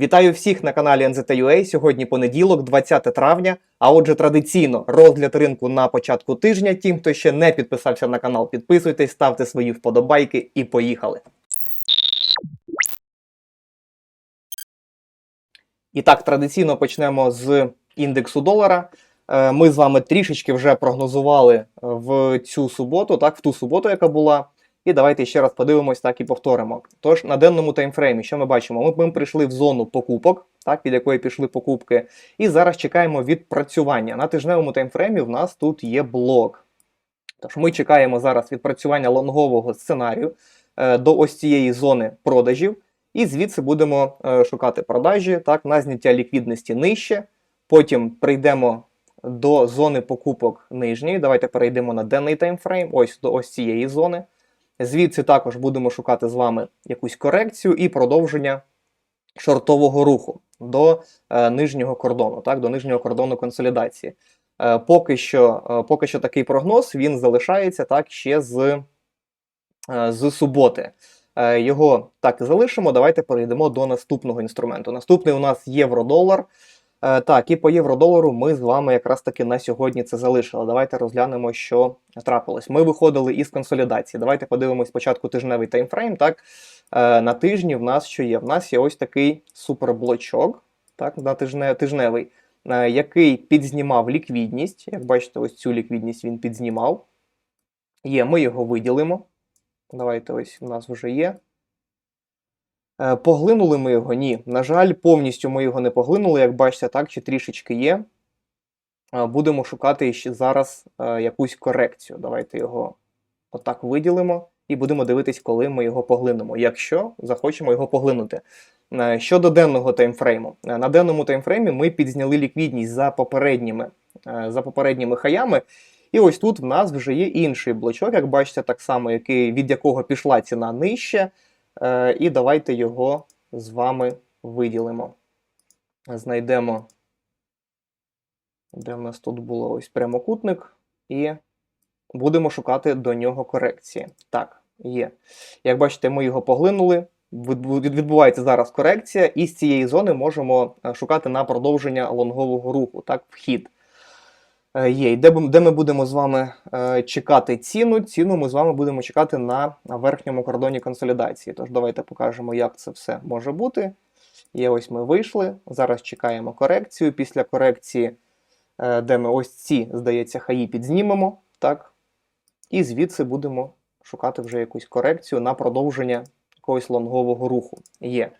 Вітаю всіх на каналі NZUA. Сьогодні понеділок, 20 травня. А отже, традиційно розгляд ринку на початку тижня. Тим, хто ще не підписався на канал, підписуйтесь, ставте свої вподобайки і поїхали. І так, традиційно почнемо з індексу долара. Е, Ми з вами трішечки вже прогнозували в цю суботу, так, в ту суботу, яка була. І давайте ще раз подивимось, так і повторимо. Тож на денному таймфреймі, що ми бачимо? Ми, ми прийшли в зону покупок, так, від якої пішли покупки, і зараз чекаємо відпрацювання. На тижневому таймфреймі в нас тут є блок. Тож ми чекаємо зараз відпрацювання лонгового сценарію е, до ось цієї зони продажів, і звідси будемо е, шукати продажі так, на зняття ліквідності нижче. Потім прийдемо до зони покупок нижньої. Давайте перейдемо на денний таймфрейм, ось до ось цієї зони. Звідси також будемо шукати з вами якусь корекцію і продовження шортового руху до е, нижнього кордону, так, до нижнього кордону консолідації. Е, поки, що, е, поки що такий прогноз він залишається так ще з, е, з суботи. Е, його так і залишимо. Давайте перейдемо до наступного інструменту. Наступний у нас євро-долар. Е, Так, і по євро-долару ми з вами якраз таки на сьогодні це залишили. Давайте розглянемо, що трапилось. Ми виходили із консолідації. Давайте подивимось спочатку тижневий таймфрейм. Так, Е, на тижні в нас що є? В нас є ось такий суперблочок, так, на тижне, тижневий, е, який підзнімав ліквідність. Як бачите, ось цю ліквідність він підзнімав. Є, ми його виділимо. Давайте ось у нас вже є. Е, Поглинули ми його? Ні. На жаль, повністю ми його не поглинули, як бачите, так, чи трішечки є. Е, Будемо шукати ще зараз е, якусь корекцію. Давайте його отак виділимо і будемо дивитись, коли ми його поглинемо, якщо захочемо його поглинути. Щодо денного таймфрейму, на денному таймфреймі ми підзняли ліквідність за попередніми, за попередніми хаями. І ось тут в нас вже є інший блочок, як бачите, так само, який, від якого пішла ціна нижче. Е, І давайте його з вами виділимо. Знайдемо, де в нас тут було ось прямокутник, і будемо шукати до нього корекції. Так, є. Як бачите, ми його поглинули. Відбувається зараз корекція, і з цієї зони можемо е, шукати на продовження лонгового руху, так, вхід. Е, Є, і де, де ми будемо з вами е, чекати ціну? Ціну ми з вами будемо чекати на верхньому кордоні консолідації. Тож давайте покажемо, як це все може бути. Є, ось ми вийшли. Зараз чекаємо корекцію. Після корекції, е, де ми ось ці, здається, хаї підзнімемо. Так? І звідси будемо шукати вже якусь корекцію на продовження якогось лонгового руху. Є.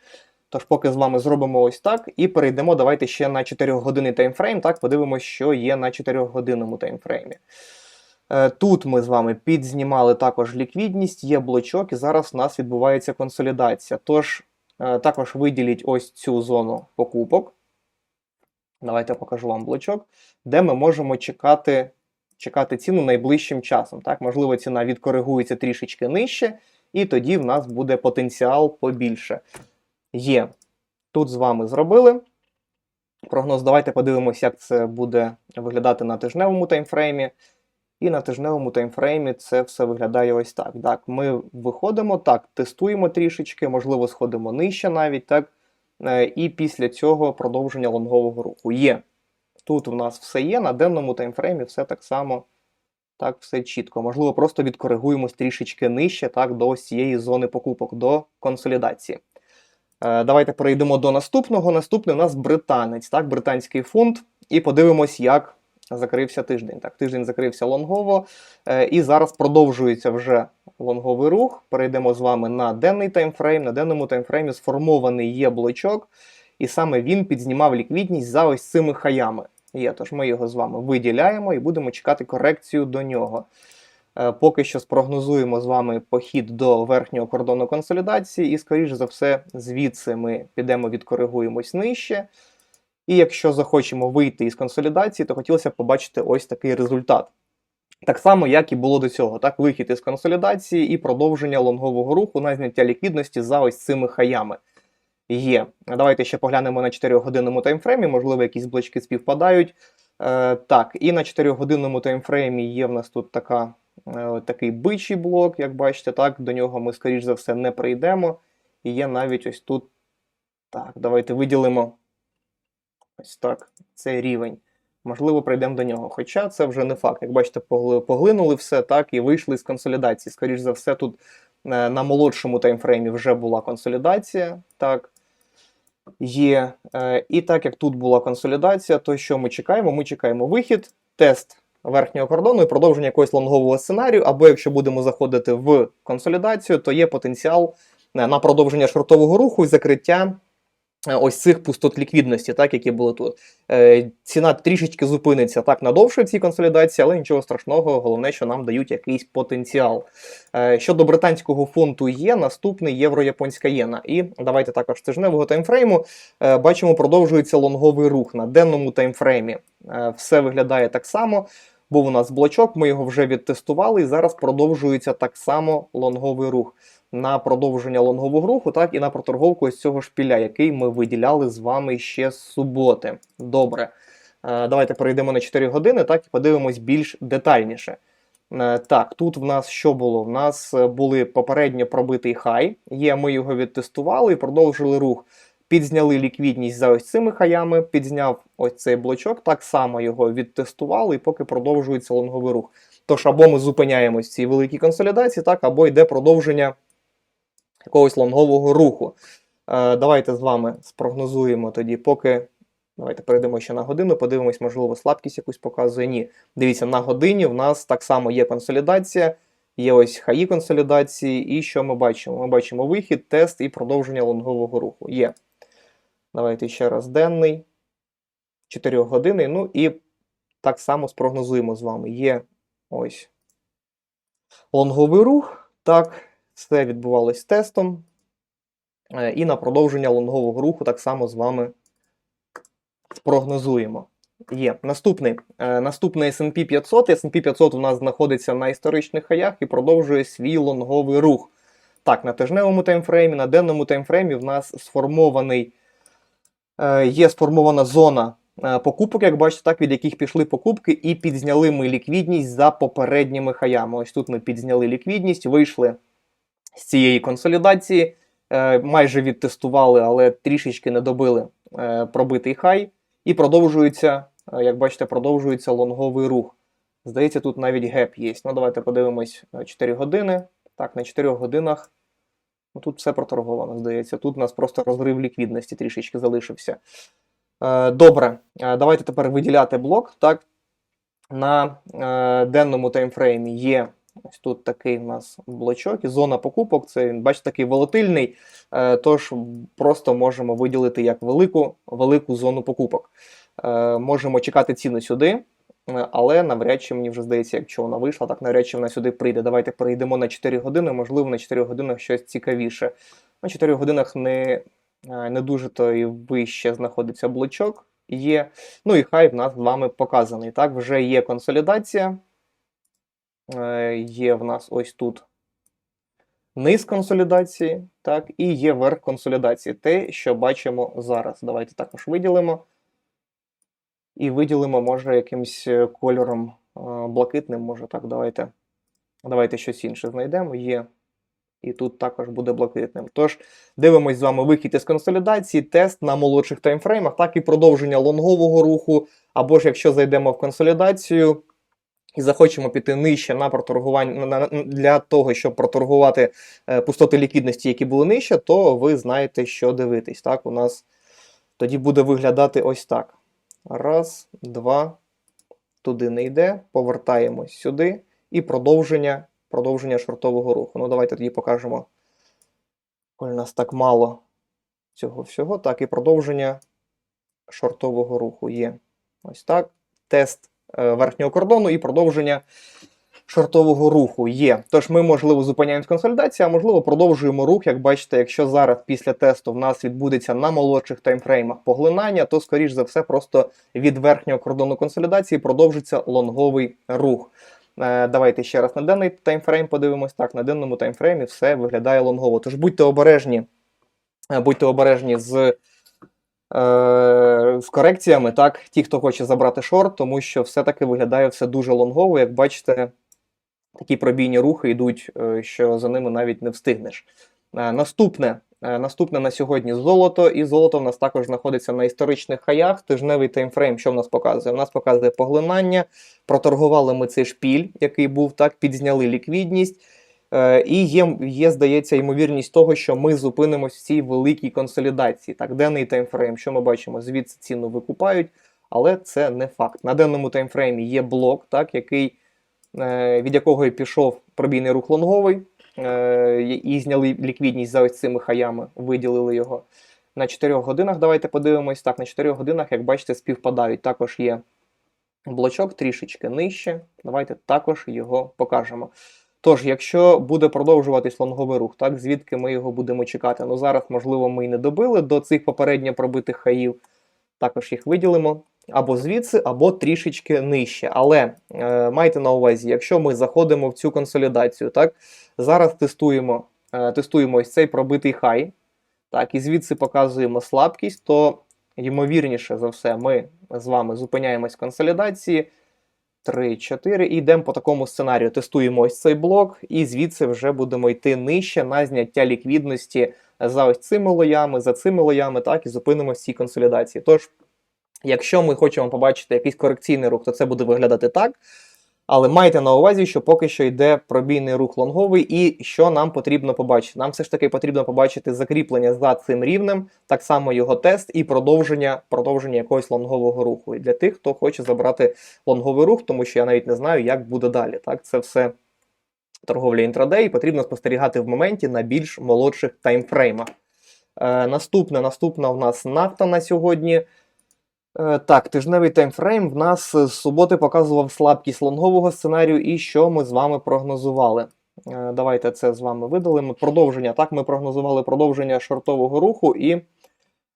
Тож, поки з вами зробимо ось так, і перейдемо. Давайте ще на 4 годинний таймфрейм. Так, подивимося, що є на 4 годинному таймфреймі. Е, Тут ми з вами підзнімали також ліквідність, є блочок, і зараз у нас відбувається консолідація. Тож, е, також виділіть ось цю зону покупок. Давайте я покажу вам блочок, де ми можемо чекати, чекати ціну найближчим часом. Так, можливо, ціна відкоригується трішечки нижче, і тоді в нас буде потенціал побільше. Є. Тут з вами зробили. Прогноз. Давайте подивимося, як це буде виглядати на тижневому таймфреймі. І на тижневому таймфреймі це все виглядає ось так. Так, ми виходимо, так, тестуємо трішечки, можливо, сходимо нижче навіть, так. Е, І після цього продовження лонгового руху є. Тут у нас все є, на денному таймфреймі все так само, так, все чітко. Можливо, просто відкоригуємось трішечки нижче, так, до цієї зони покупок, до консолідації. Е, Давайте перейдемо до наступного. Наступний у нас британець, так, британський фунт, і подивимось, як закрився тиждень. Так, тиждень закрився лонгово, е, і зараз продовжується вже лонговий рух. Перейдемо з вами на денний таймфрейм. На денному таймфреймі сформований є блочок, і саме він підзнімав ліквідність за ось цими хаями. Є, тож ми його з вами виділяємо і будемо чекати корекцію до нього. Е, Поки що спрогнозуємо з вами похід до верхнього кордону консолідації, і, скоріш за все, звідси ми підемо відкоригуємось нижче. І якщо захочемо вийти із консолідації, то хотілося б побачити ось такий результат. Так само, як і було до цього, так, вихід із консолідації і продовження лонгового руху на зняття ліквідності за ось цими хаями. Є. Давайте ще поглянемо на 4-годинному таймфреймі, можливо, якісь блочки співпадають. Е, так, і на 4-годинному таймфреймі є в нас тут така, такий бичий блок, як бачите, так, до нього ми, скоріш за все, не прийдемо. І є навіть ось тут Так, давайте виділимо ось так цей рівень. Можливо, прийдемо до нього. Хоча це вже не факт. Як бачите, поглинули все так і вийшли з консолідації. Скоріше за все, тут е, на молодшому таймфреймі вже була консолідація. Так. Є. Е, І так як тут була консолідація, то що ми чекаємо? Ми чекаємо вихід, тест верхнього кордону і продовження якогось лонгового сценарію. Або якщо будемо заходити в консолідацію, то є потенціал е, на продовження шортового руху і закриття ось цих пустот ліквідності, так, які були тут. Е, Ціна трішечки зупиниться так надовше в цій консолідації, але нічого страшного, головне, що нам дають якийсь потенціал. Е, Щодо британського фунту є, наступний євро-японська єна. І давайте також тижневого таймфрейму е, бачимо, продовжується лонговий рух на денному таймфреймі. Е, Все виглядає так само. Був у нас блочок, ми його вже відтестували, і зараз продовжується так само лонговий рух. На продовження лонгового руху, так і на проторговку ось цього шпіля, який ми виділяли з вами ще з суботи. Добре. Е, Давайте перейдемо на 4 години, так і подивимось більш детальніше. Е, Так, тут в нас що було? В нас е, були попередньо пробитий хай. Є, ми його відтестували і продовжили рух. Підзняли ліквідність за ось цими хаями, підзняв ось цей блочок, так само його відтестували, і поки продовжується лонговий рух. Тож або ми зупиняємось в цій великій консолідації, так, або йде продовження якогось лонгового руху. Е, давайте з вами спрогнозуємо тоді, поки. Давайте перейдемо ще на годину, подивимось, можливо, слабкість якусь показує. Ні. Дивіться, на годині в нас так само є консолідація, є ось хаї консолідації, і що ми бачимо? Ми бачимо вихід, тест і продовження лонгового руху. Є. Давайте ще раз денний, 4 години. Ну і так само спрогнозуємо з вами. Є ось лонговий рух. Так, все відбувалось тестом. Е, І на продовження лонгового руху так само з вами спрогнозуємо. Є. Наступний. Е, наступний S&P 500. S&P 500 у нас знаходиться на історичних хаях і продовжує свій лонговий рух. Так, на тижневому таймфреймі, на денному таймфреймі в нас сформований, е, є сформована зона покупок, як бачите, так, від яких пішли покупки, і підзняли ми ліквідність за попередніми хаями. Ось тут ми підзняли ліквідність, вийшли з цієї консолідації, е, майже відтестували, але трішечки не добили е, пробитий хай. І продовжується, е, як бачите, продовжується лонговий рух. Здається, тут навіть геп є. Ну, давайте подивимось е, 4 години. Так, на 4 годинах. Ну, тут все проторговано, здається. Тут у нас просто розрив ліквідності трішечки залишився. Добре, давайте тепер виділяти блок. Так, на денному таймфреймі є ось тут такий у нас блочок і зона покупок. Це він, бачите, такий волатильний. Е, тож просто можемо виділити як велику, велику зону покупок. Е, можемо чекати ціну сюди, е, але навряд чи мені вже здається, якщо вона вийшла, так навряд чи вона сюди прийде. Давайте перейдемо на 4 години, можливо, на 4 годинах щось цікавіше. На 4 годинах не, не дуже то і вище знаходиться блочок. Є. Ну і хай в нас з вами показаний. Так, вже є консолідація. Е, Є в нас ось тут низ консолідації, так, і є верх консолідації. Те, що бачимо зараз. Давайте також виділимо. І виділимо, може, якимсь е, кольором е, блакитним, може так, давайте. Давайте щось інше знайдемо. Є. І тут також буде блакитним. Тож, дивимось з вами вихід із консолідації, тест на молодших таймфреймах, так і продовження лонгового руху. Або ж якщо зайдемо в консолідацію і захочемо піти нижче на проторгування для того, щоб проторгувати е, пустоти ліквідності, які були нижче, то ви знаєте, що дивитись. Так, у нас тоді буде виглядати ось так. Раз, два, туди не йде, повертаємось сюди і продовження, продовження шортового руху. Ну, давайте тоді покажемо. Коль нас так мало цього всього. Так, і продовження шортового руху є. Ось так. Тест верхнього кордону і продовження шортового руху є. Тож ми, можливо, зупиняємо консолідацію, а можливо, продовжуємо рух. Як бачите, якщо зараз після тесту в нас відбудеться на молодших таймфреймах поглинання, то, скоріш за все, просто від верхнього кордону консолідації продовжиться лонговий рух. Е, Давайте ще раз на денний таймфрейм подивимось. Так, на денному таймфреймі все виглядає лонгово. Тож будьте обережні, е, будьте обережні з, е, з корекціями, так, ті, хто хоче забрати шорт, тому що все-таки виглядає все дуже лонгово. Як бачите, такі пробійні рухи йдуть, е, що за ними навіть не встигнеш. Е, Наступне Е, Наступне на сьогодні золото, і золото в нас також знаходиться на історичних хаях. Тижневий таймфрейм, що в нас показує? В нас показує поглинання. Проторгували ми цей шпіль, який був так, підзняли ліквідність. Е, І є, є, здається, ймовірність того, що ми зупинимось в цій великій консолідації. Так, денний таймфрейм, що ми бачимо, звідси ціну викупають, але це не факт. На денному таймфреймі є блок, так, який, е, від якого і пішов пробійний рух лонговий, е, і зняли ліквідність за ось цими хаями, виділили його. На 4 годинах давайте подивимось. Так, на 4 годинах, як бачите, співпадають. Також є блочок трішечки нижче. Давайте також його покажемо. Тож, якщо буде продовжуватись лонговий рух, так звідки ми його будемо чекати? Ну зараз, можливо, ми і не добили до цих попередньо пробитих хаїв. Також їх виділимо або звідси, або трішечки нижче. Але е, майте на увазі, якщо ми заходимо в цю консолідацію, так зараз тестуємо, е, тестуємо ось цей пробитий хай, так, і звідси показуємо слабкість, то ймовірніше за все, ми з вами зупиняємось в консолідації. 3, 4 і йдемо по такому сценарію. Тестуємо ось цей блок, і звідси вже будемо йти нижче на зняття ліквідності за ось цими лоями, за цими лоями, так, і зупинимо цій консолідації. Тож, якщо ми хочемо побачити якийсь корекційний рух, то це буде виглядати так. Але майте на увазі, що поки що йде пробійний рух лонговий, і що нам потрібно побачити? Нам все ж таки потрібно побачити закріплення за цим рівнем, так само його тест і продовження продовження якогось лонгового руху. І для тих, хто хоче забрати лонговий рух, тому що я навіть не знаю, як буде далі. Так, це все торговля інтрадей, потрібно спостерігати в моменті на більш молодших таймфреймах. Е, наступне, наступна у нас нафта на сьогодні. Е, Так, тижневий таймфрейм в нас з суботи показував слабкість лонгового сценарію, і що ми з вами прогнозували. Е, Давайте це з вами видалимо. Продовження. Так, ми прогнозували продовження шортового руху, і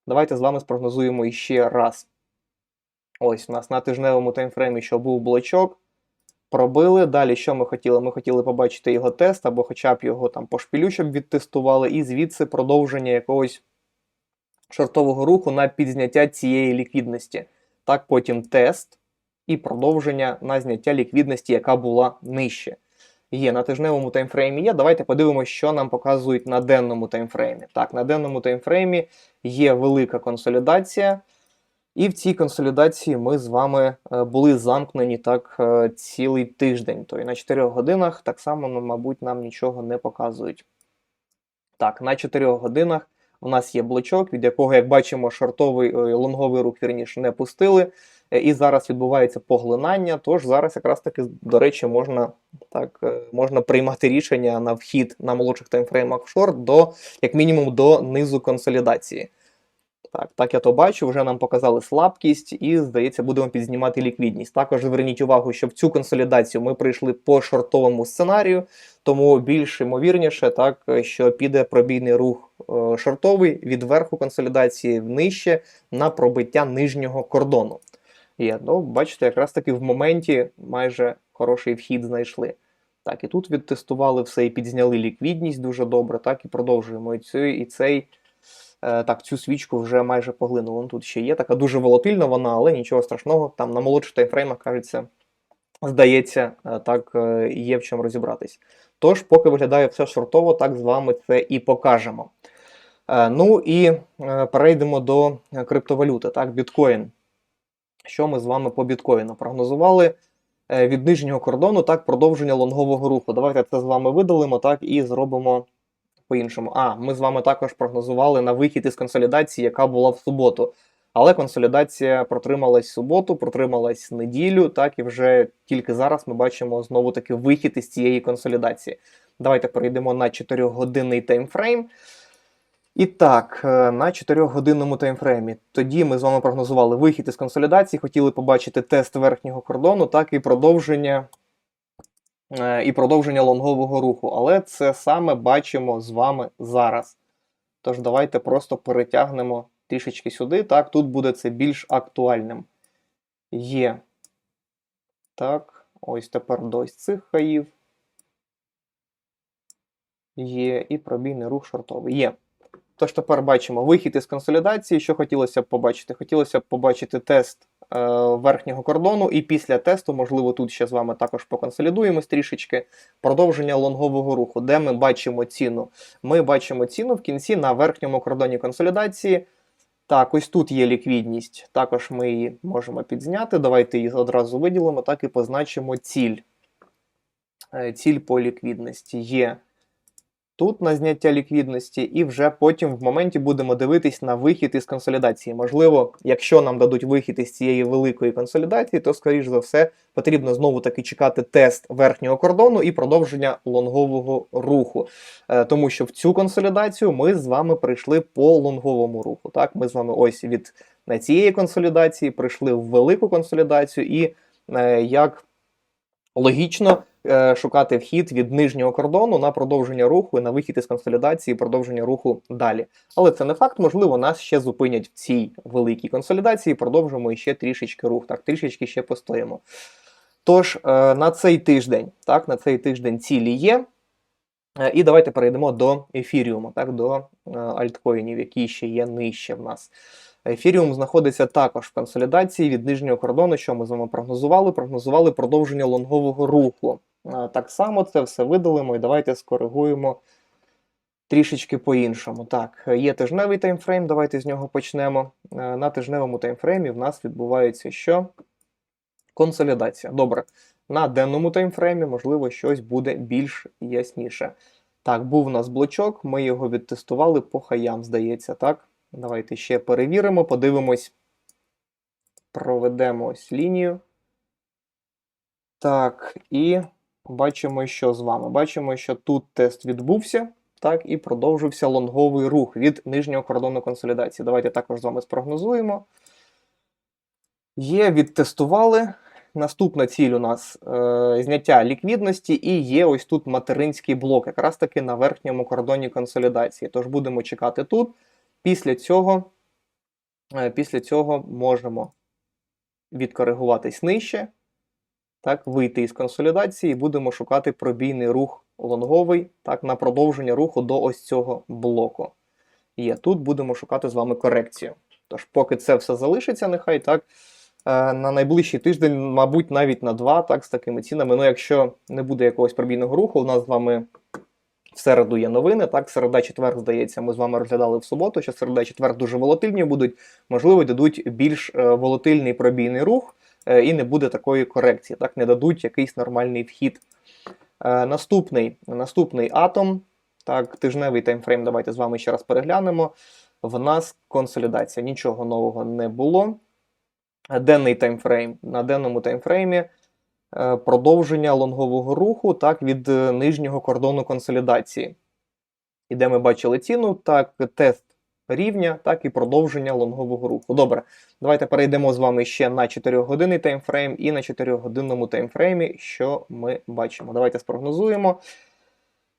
давайте з вами спрогнозуємо іще раз. Ось у нас на тижневому таймфреймі, що був блочок. Пробили. Далі, що ми хотіли? Ми хотіли побачити його тест, або хоча б його там по шпілю, щоб відтестували, і звідси продовження якогось шортового руху на підзняття цієї ліквідності. Так, потім тест і продовження на зняття ліквідності, яка була нижче. Є на тижневому таймфреймі є. Давайте подивимося, що нам показують на денному таймфреймі. Так, на денному таймфреймі є велика консолідація. І в цій консолідації ми з вами е, були замкнені так е, цілий тиждень. Тобто на 4 годинах так само, ну, мабуть, нам нічого не показують. Так, на 4 годинах у нас є блочок, від якого, як бачимо, шортовий е, лонговий рух вірніше не пустили. Е, І зараз відбувається поглинання. Тож зараз якраз таки, до речі, можна так е, можна приймати рішення на вхід на молодших таймфреймах в шорт до, як мінімум, до низу консолідації. Так, так я то бачу, вже нам показали слабкість, і, здається, будемо підзнімати ліквідність. Також зверніть увагу, що в цю консолідацію ми прийшли по шортовому сценарію, тому більш ймовірніше, так, що піде пробійний рух е, шортовий від верху консолідації нижче на пробиття нижнього кордону. Є, ну, бачите, якраз таки в моменті майже хороший вхід знайшли. Так, і тут відтестували все і підзняли ліквідність дуже добре, так, і продовжуємо і цей, і цей. Е, Так, цю свічку вже майже поглинуло. Ну, Тут ще є така дуже волатильна вона, але нічого страшного. Там на молодших таймфреймах, кажеться, здається, е, так е, є в чому розібратись. Тож, поки виглядає все шортово, так з вами це і покажемо. Ну і перейдемо до криптовалюти, так, біткоін. Що ми з вами по біткоїну прогнозували від нижнього кордону, так, продовження лонгового руху. Давайте це з вами видалимо, так, і зробимо по-іншому. А, ми з вами також прогнозували на вихід із консолідації, яка була в суботу. Але консолідація протрималась суботу, протрималась неділю, так і вже тільки зараз ми бачимо знову таки вихід із цієї консолідації. Давайте перейдемо на 4-годинний таймфрейм. І так, е, на 4-годинному таймфреймі. Тоді ми з вами прогнозували вихід із консолідації, хотіли побачити тест верхнього кордону, так і продовження і продовження лонгового руху. Але це саме бачимо з вами зараз. Тож давайте просто перетягнемо трішечки сюди. Так, тут буде це більш актуальним. Є. Так, ось тепер до ось цих хаїв. Є, і пробійний рух шортовий. Є. Тож тепер бачимо вихід із консолідації. Що хотілося б побачити? Хотілося б побачити тест е, верхнього кордону, і після тесту, можливо, тут ще з вами також поконсолідуємось трішечки. Продовження лонгового руху, де ми бачимо ціну. Ми бачимо ціну в кінці на верхньому кордоні консолідації. Так, ось тут є ліквідність. Також ми її можемо підзняти. Давайте її одразу виділимо, так і позначимо ціль. Е, Ціль по ліквідності є тут на зняття ліквідності, і вже потім в моменті будемо дивитись на вихід із консолідації. Можливо, якщо нам дадуть вихід із цієї великої консолідації, то, скоріш за все, потрібно знову таки чекати тест верхнього кордону і продовження лонгового руху. Е, Тому що в цю консолідацію ми з вами прийшли по лонговому руху. Так, ми з вами ось від цієї консолідації прийшли в велику консолідацію, і е, як логічно шукати вхід від нижнього кордону на продовження руху і на вихід із консолідації, продовження руху далі. Але це не факт, можливо, нас ще зупинять в цій великій консолідації, продовжимо ще трішечки рух, так, трішечки ще постоїмо. Тож, е, на цей тиждень, так, на цей тиждень цілі є. Е, І давайте перейдемо до ефіріуму, так, до е, альткоїнів, які ще є нижче в нас. Ефіріум знаходиться також в консолідації від нижнього кордону, що ми з вами прогнозували. Прогнозували продовження лонгового руху. Так само це все видалимо і давайте скоригуємо трішечки по-іншому. Так, є тижневий таймфрейм, давайте з нього почнемо. На тижневому таймфреймі в нас відбувається що? Консолідація. Добре. На денному таймфреймі, можливо, щось буде більш ясніше. Так, був у нас блочок, ми його відтестували по хаям, здається, так? Давайте ще перевіримо, подивимось. Проведемо ось лінію. Так, і бачимо, що з вами. Бачимо, що тут тест відбувся, так, і продовжився лонговий рух від нижнього кордону консолідації. Давайте також з вами спрогнозуємо. Є, відтестували. Наступна ціль у нас е, зняття ліквідності, і є ось тут материнський блок, якраз таки на верхньому кордоні консолідації. Тож будемо чекати тут. Після цього, е, після цього можемо відкоригуватись нижче, так, вийти із консолідації і будемо шукати пробійний рух лонговий так, на продовження руху до ось цього блоку. Є. Тут будемо шукати з вами корекцію. Тож, поки це все залишиться, нехай так. е, На найближчий тиждень, мабуть, навіть на два, так, з такими цінами. Ну, якщо не буде якогось пробійного руху, у нас з вами в середу є новини. Так, середа четвер, здається, ми з вами розглядали в суботу, що середа четвер дуже волатильні будуть. Можливо, дадуть більш е, волатильний пробійний рух, е, і не буде такої корекції. Так, не дадуть якийсь нормальний вхід. Е, Наступний, наступний атом. Так, тижневий таймфрейм. Давайте з вами ще раз переглянемо. В нас консолідація. Нічого нового не було. Денний таймфрейм. На денному таймфреймі продовження лонгового руху так, від е, нижнього кордону консолідації. І де ми бачили ціну, так, тест рівня, так і продовження лонгового руху. Добре, давайте перейдемо з вами ще на 4-годинний таймфрейм і на 4-годинному таймфреймі, що ми бачимо. Давайте спрогнозуємо.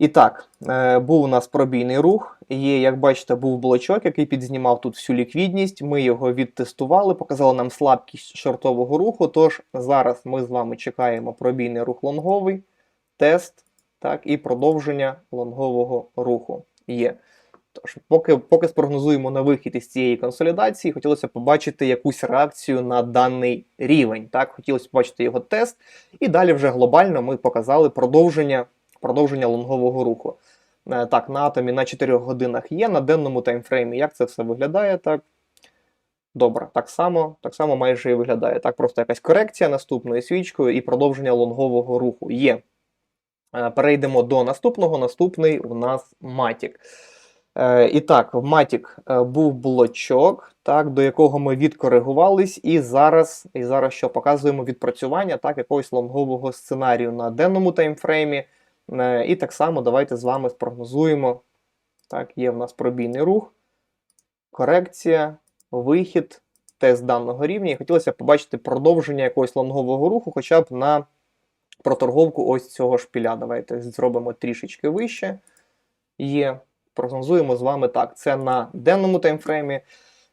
І так, е, був у нас пробійний рух. Є, як бачите, був блочок, який підзнімав тут всю ліквідність. Ми його відтестували, показали нам слабкість шортового руху. Тож зараз ми з вами чекаємо пробійний рух лонговий, тест, так, і продовження лонгового руху є. Тож, поки, поки спрогнозуємо на вихід із цієї консолідації, хотілося побачити якусь реакцію на даний рівень. Так, хотілося побачити його тест, і далі вже глобально ми показали продовження продовження лонгового руху. Е, Так, на атомі на 4 годинах є, на денному таймфреймі. Як це все виглядає? Так. Добре, так само, так само майже і виглядає. Так, просто якась корекція наступною свічкою і продовження лонгового руху є. Е, Перейдемо до наступного. Наступний у нас Матік. Е, І так, в Матік був блочок, так, до якого ми відкоригувались, і зараз, і зараз що показуємо відпрацювання так, якогось лонгового сценарію на денному таймфреймі. Е, І так само давайте з вами спрогнозуємо. Так, є в нас пробійний рух, корекція, вихід, тест даного рівня. І хотілося б побачити продовження якогось лонгового руху, хоча б на проторговку ось цього шпіля. Давайте зробимо трішечки вище. Є. Прогнозуємо з вами так. Це на денному таймфреймі.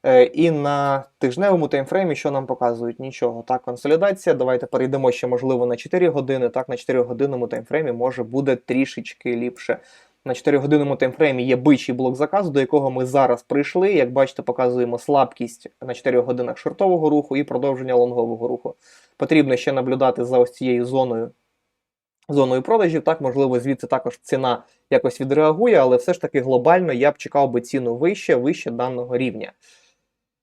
Е, І на тижневому таймфреймі, що нам показують? Нічого. Так, консолідація. Давайте перейдемо ще, можливо, на 4 години. Так, на 4 годинному таймфреймі може буде трішечки ліпше. на 4-годинному таймфреймі є бичий блок заказу, до якого ми зараз прийшли. Як бачите, показуємо слабкість на 4 годинах шортового руху і продовження лонгового руху. Потрібно ще наблюдати за ось цією зоною. Зоною продажів, так, можливо, звідси також ціна якось відреагує, але все ж таки глобально я б чекав би ціну вище, вище даного рівня.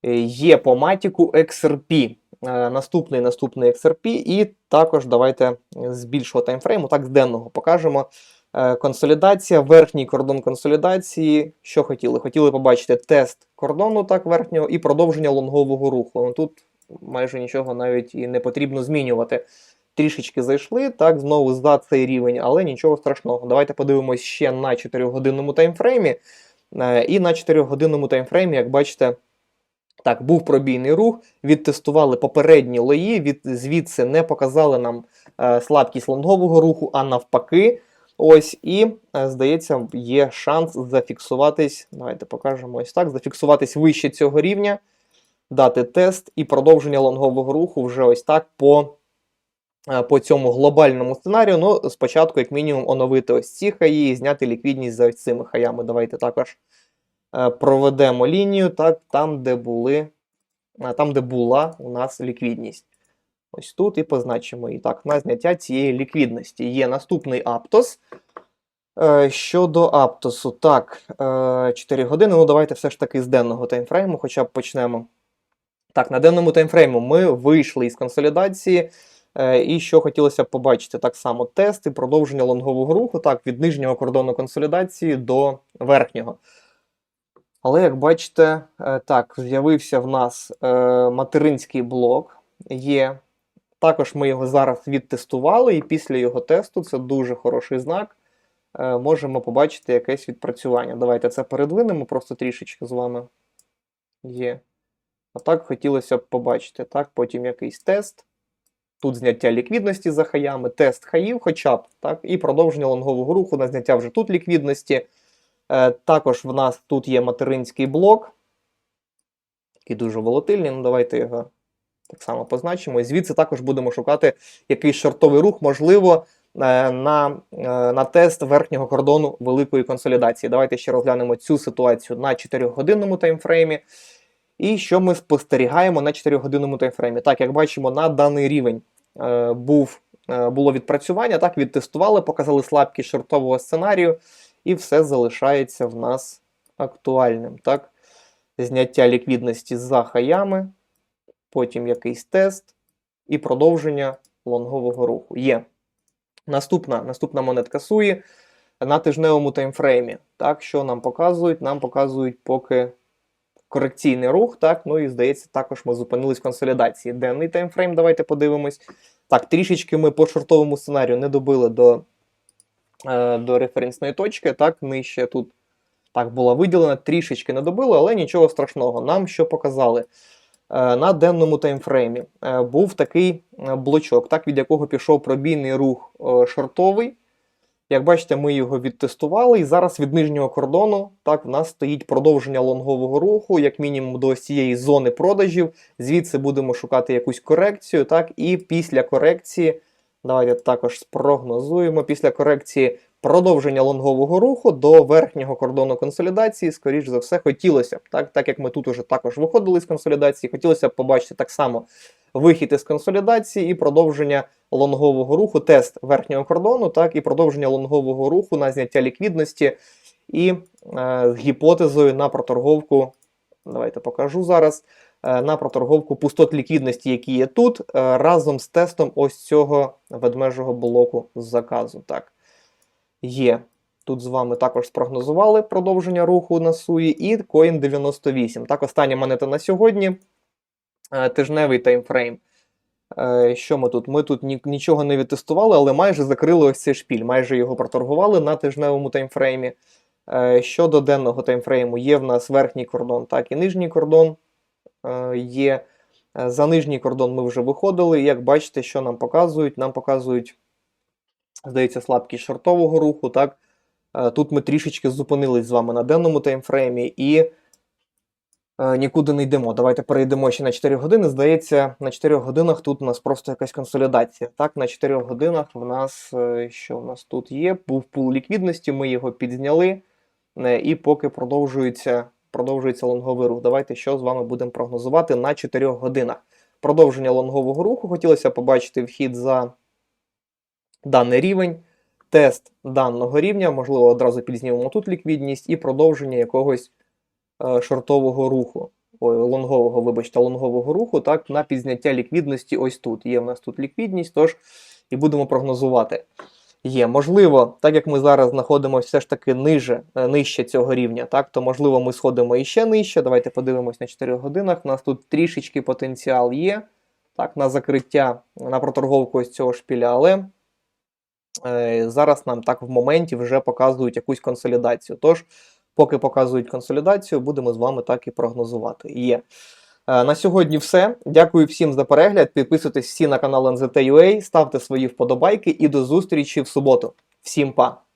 Е, Є по матіку XRP. Е, Наступний наступний XRP, і також давайте з більшого таймфрейму, так з денного покажемо. Е, Консолідація, верхній кордон консолідації. Що хотіли? Хотіли побачити тест кордону так верхнього і продовження лонгового руху. Ну, тут майже нічого навіть і не потрібно змінювати. Трішечки зайшли, так, знову за цей рівень, але нічого страшного. Давайте подивимось ще на 4-годинному таймфреймі. І на 4-годинному таймфреймі, як бачите, так, був пробійний рух, відтестували попередні лої, від, звідси не показали нам е, слабкість лонгового руху, а навпаки. Ось, і, е, здається, є шанс зафіксуватись. Давайте покажемо ось так: зафіксуватись вище цього рівня, дати тест і продовження лонгового руху вже ось так по, е, по цьому глобальному сценарію. Ну, спочатку, як мінімум, оновити ось ці хаї і зняти ліквідність за ось цими хаями. Давайте також проведемо лінію, так, там, де були, е, там, де була у нас ліквідність. Ось тут і позначимо її. Так, на зняття цієї ліквідності. Є наступний Аптос. Е, щодо Аптосу, так, е, 4 години. Ну, давайте все ж таки з денного таймфрейму, хоча б почнемо. Так, на денному таймфрейму ми вийшли із консолідації. Е, і що хотілося б побачити, так само тести, продовження лонгового руху, так, від нижнього кордону консолідації до верхнього. Але, як бачите, е, так, з'явився в нас е, материнський блок. Є. Також ми його зараз відтестували, і після його тесту це дуже хороший знак. е, Можемо побачити якесь відпрацювання. Давайте це передвинемо просто трішечки з вами. Є. А так хотілося б побачити. Так, потім якийсь тест. Тут зняття ліквідності за хаями, тест хаїв, хоча б, так, і продовження лонгового руху на зняття вже тут ліквідності. Е, також в нас тут є материнський блок, який дуже волатильний. Ну, давайте його так само позначимо. І звідси також будемо шукати якийсь шортовий рух, можливо, е, на, е, на тест верхнього кордону великої консолідації. Давайте ще розглянемо цю ситуацію на 4-годинному таймфреймі. І що ми спостерігаємо на 4-годинному таймфреймі? Так, як бачимо, на даний рівень був, було відпрацювання, так, відтестували, показали слабкість шортового сценарію, і все залишається в нас актуальним. Так? Зняття ліквідності за хаями, потім якийсь тест і продовження лонгового руху. Є. Наступна, наступна монетка Суї на тижневому таймфреймі. Так, що нам показують? Нам показують поки корекційний рух, так, ну і здається, також ми зупинились в консолідації. Денний таймфрейм, давайте подивимось. Так, трішечки ми по шортовому сценарію не добили до, до референсної точки, так, нижче тут так була виділена, трішечки не добили, але нічого страшного. Нам що показали? Е, на денному таймфреймі е, був такий е, блочок, так, від якого пішов пробійний рух е, шортовий. Як бачите, ми його відтестували, і зараз від нижнього кордону так, в нас стоїть продовження лонгового руху, як мінімум до цієї зони продажів. Звідси будемо шукати якусь корекцію. так, І після корекції, давайте також спрогнозуємо, після корекції продовження лонгового руху до верхнього кордону консолідації, скоріш за все, хотілося б. Так, так як ми тут уже також виходили з консолідації, хотілося б побачити так само вихід із консолідації і продовження лонгового руху, тест верхнього кордону, так, і продовження лонгового руху на зняття ліквідності і е, гіпотезою на проторговку. Давайте покажу зараз. Е, На проторговку пустот ліквідності, які є тут, е, разом з тестом ось цього ведмежого блоку з заказу. Так, є. Тут з вами також спрогнозували продовження руху на суї і Coin 98. Так, остання монета на сьогодні. Е, Тижневий таймфрейм. Що ми тут? Ми тут нічого не відтестували, але майже закрили ось цей шпіль, майже його проторгували на тижневому таймфреймі. Щодо денного таймфрейму, є в нас верхній кордон, так і нижній кордон є. Е, За нижній кордон ми вже виходили. Як бачите, що нам показують? Нам показують, здається, слабкість шортового руху. Так? Е, Тут ми трішечки зупинились з вами на денному таймфреймі, і е, нікуди не йдемо. Давайте перейдемо ще на 4 години. Здається, на 4 годинах тут у нас просто якась консолідація. Так, на 4 годинах в нас е, що в нас тут є? Був пул ліквідності, ми його підзняли, е, і поки продовжується, продовжується лонговий рух. Давайте що з вами будемо прогнозувати на 4 годинах. Продовження лонгового руху. Хотілося побачити вхід за даний рівень, тест даного рівня, можливо, одразу підзнімемо тут ліквідність і продовження якогось е, шортового руху. Ой, лонгового, вибачте, лонгового руху, так, на підзняття ліквідності ось тут. Є в нас тут ліквідність, тож і будемо прогнозувати. Є, можливо, так як ми зараз знаходимося все ж таки ниже, е, нижче цього рівня, так, то можливо ми сходимо іще нижче. Давайте подивимось на 4 годинах. У нас тут трішечки потенціал є. Так, на закриття, на проторговку ось цього шпіля, але е, зараз нам так в моменті вже показують якусь консолідацію. Тож, поки показують консолідацію, будемо з вами так і прогнозувати. Є. Е, На сьогодні все. Дякую всім за перегляд. Підписуйтесь всі на канал NZT.ua, ставте свої вподобайки і до зустрічі в суботу. Всім па!